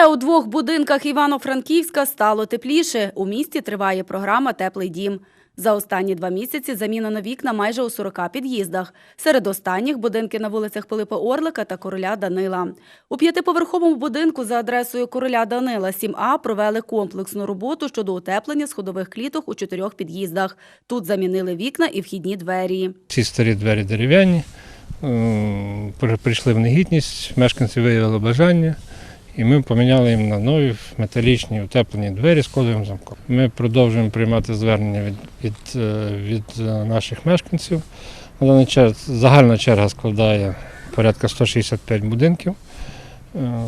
у двох будинках Івано-Франківська стало тепліше. У місті триває програма Теплий дім. За останні два місяці замінено вікна майже у 40 під'їздах. Серед останніх будинки на вулицях Пилипа Орлика та Короля Данила. У п'ятиповерховому будинку за адресою Короля Данила 7А провели комплексну роботу щодо утеплення сходових кліток у чотирьох під'їздах. Тут замінили вікна і вхідні двері. Ці старі двері дерев'яні, е, прийшли в негідність, мешканці виявили бажання, і ми поміняли їм на нові металічні утеплені двері з кодовим замком. Ми продовжуємо приймати звернення від, від, е, від е, наших мешканців. На даний час загальна черга складає порядка 165 будинків, е,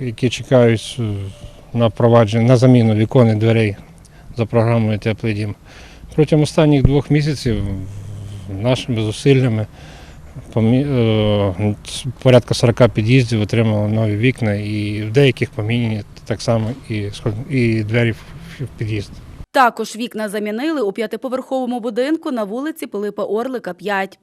які чекають на впровадження на заміну вікон і дверей за програмою Теплий дім. Протягом останніх двох місяців нашими зусиллями порядка 40 під'їздів отримали нові вікна і в деяких поміняні так само і, і двері в в під'їзд. Також вікна замінили у п'ятиповерховому будинку на вулиці Пилипа Орлика, 5.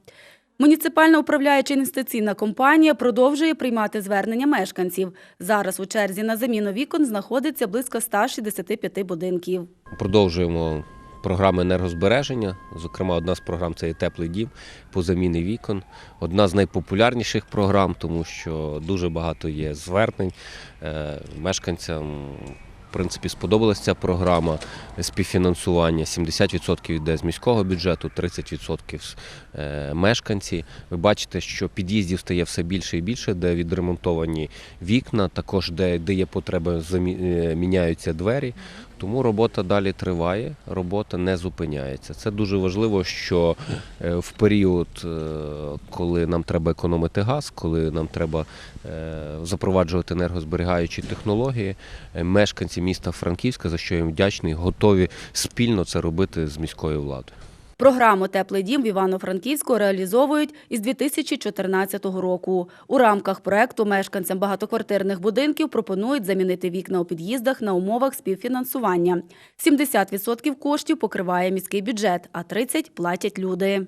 Муніципальна управляюча інвестиційна компанія продовжує приймати звернення мешканців. Зараз у черзі на заміну вікон знаходиться близько 165 будинків. Продовжуємо програми енергозбереження. Зокрема, одна з програм це і теплий дім по заміні вікон. Одна з найпопулярніших програм, тому що дуже багато є звернень Е, мешканцям. В принципі, сподобалася ця програма співфінансування. 70% йде з міського бюджету, 30% з е, мешканці. Ви бачите, що під'їздів стає все більше і більше, де відремонтовані вікна, також де, де є потреба, е, міняються двері. Тому робота далі триває, робота не зупиняється. Це дуже важливо, що е, в період, е, коли нам треба економити газ, коли нам треба е, запроваджувати енергозберігаючі технології, мешканці міста Франківська, за що я їм вдячний, готові спільно це робити з міською владою. Програму Теплий дім в Івано-Франківську реалізовують із 2014 року. У рамках проекту мешканцям багатоквартирних будинків пропонують замінити вікна у під'їздах на умовах співфінансування. 70% коштів покриває міський бюджет, а 30% платять люди.